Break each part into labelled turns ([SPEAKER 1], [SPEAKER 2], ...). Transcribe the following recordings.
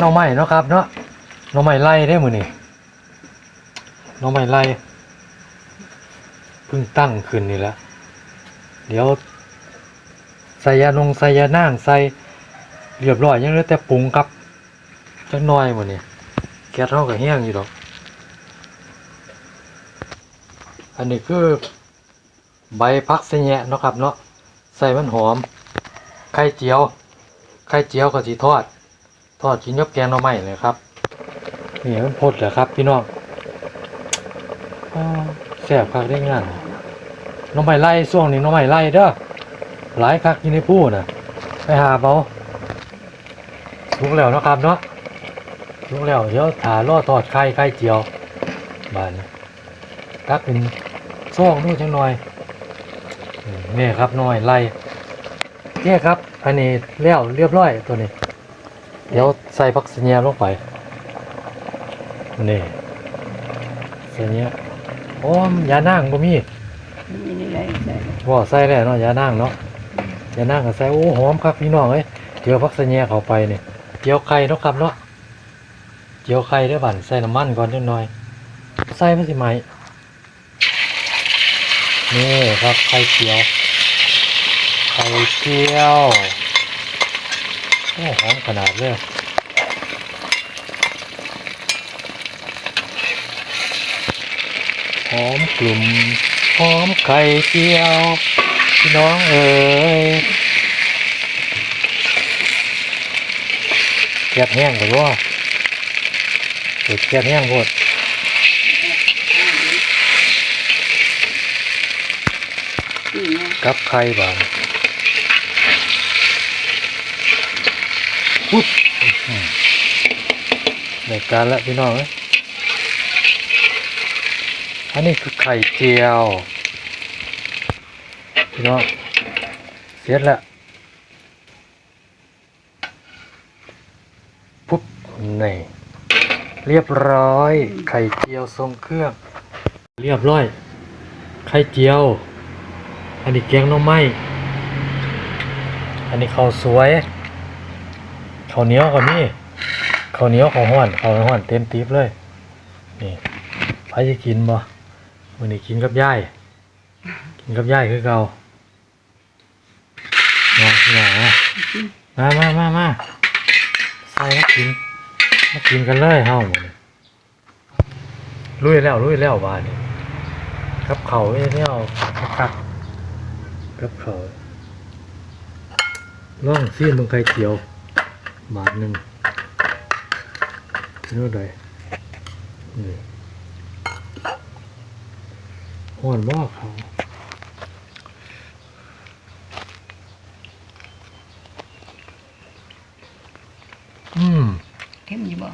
[SPEAKER 1] หน่อไม้เนาะครับเนาะหน่อไม้ไล่ได้มือนี่หน่อไม้ไล่เพิ่งตั้งขึ้นนี่แหละเดี๋ยวใส่ยานงใส่ยานางใส่เรียบร้อยยังเหลือแต่ปรุงครับจักหน่อยมือนี่แกเท่ากับแห้งอยู่ดอก อันนี้คือใบพักเสแยะเนาะครับเนาะใส่มันหอมไข่เจียวไข่เจียวก็สีทอด ทอดกินกับแกงหน่อไม้เลยครับนี่มันพดเหรอครับ พี่น้องแซ่บคักได้งานน่อไม้ไล่ช่วงนี้น่อไม้ไล่เด้อหลายคักอยู่ในผู้น่ะ ไปหาเบาลุกแล้วนะครับเนาะลุกแล้วเดี๋ยวถาล่อทอดไข่ไข่เจียวบานนี้ตักเป็นซ่องนู่นจังหน่อยนี่ครับน่อยไล่เนี่ครับอันนี้แล้วเรียบร้อยตัวนี้ เดี๋ยวใส่ผักเสนียลงไปนี่เสนียโอ้มยานั่งบ่มี
[SPEAKER 2] มีนี่ไรใส่
[SPEAKER 1] บ่ใส่แล้วเนาะยานั่งเนาะยานั่งก็ใส่โอ้หอมครับพี่น้องเอ้ยเจียวผักเสนียเข้าไปนี่เจียวไข่เนาะครับเนาะเจียวไข่ได้อบั่นใส่น้ำมันก่อนจักหน่อยใส่มันสิไหมนี่ครับไข่เจียวไข่เจียว โอ้หอมขนาดเลยหอมกลุ่มหอมไข่เจียว พี่น้องเอ๋ยแกบแห้งกับว่าเปิดแกบแห้งหมด
[SPEAKER 2] นี่นะ
[SPEAKER 1] กับไข่บาน ปุ๊บอื้อหือได้การแล้วพี่น้องเอ้ยอันนี้คือไข่เจียว พี่น้องเสร็จแล้วปุ๊บนี่เรียบร้อย ไข่เจียวทรงเครื่อง เรียบร้อย ไข่เจียว อันนี้แกงหน่อไม้อันนี้ข้าวสวย ข้าวเหนียวก็มีข้าวเหนียวข้าวห้อนข้าวห้อนเต็มติ๊บเลย นี่ใครจะกินบ่วันนี้กินกับยายกินกับยายคือเก่าเนาะพี่น้องมามามามาใส่มากินมากินกันเลยเฮ้าหมดนี่ลุยแล้วลุยแล้วบ้านนี่กับเขาเนี่ยเนี่ยเอาคักๆกับเขาล่องซีนลงไข่เจียว บาทหนึ่งเป็นว่าไดนี่ห่อนบ่เขาอืม
[SPEAKER 2] เข้มอยู่บ่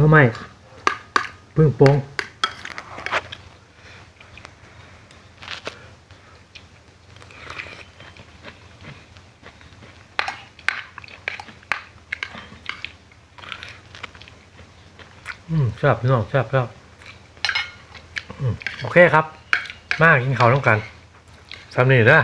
[SPEAKER 1] น้ำไม่พึ่งโปง อืมชอบพี่น้องชอบชอบอืมโอเคครับ มากินข้าวต้องกันสำเนีนะ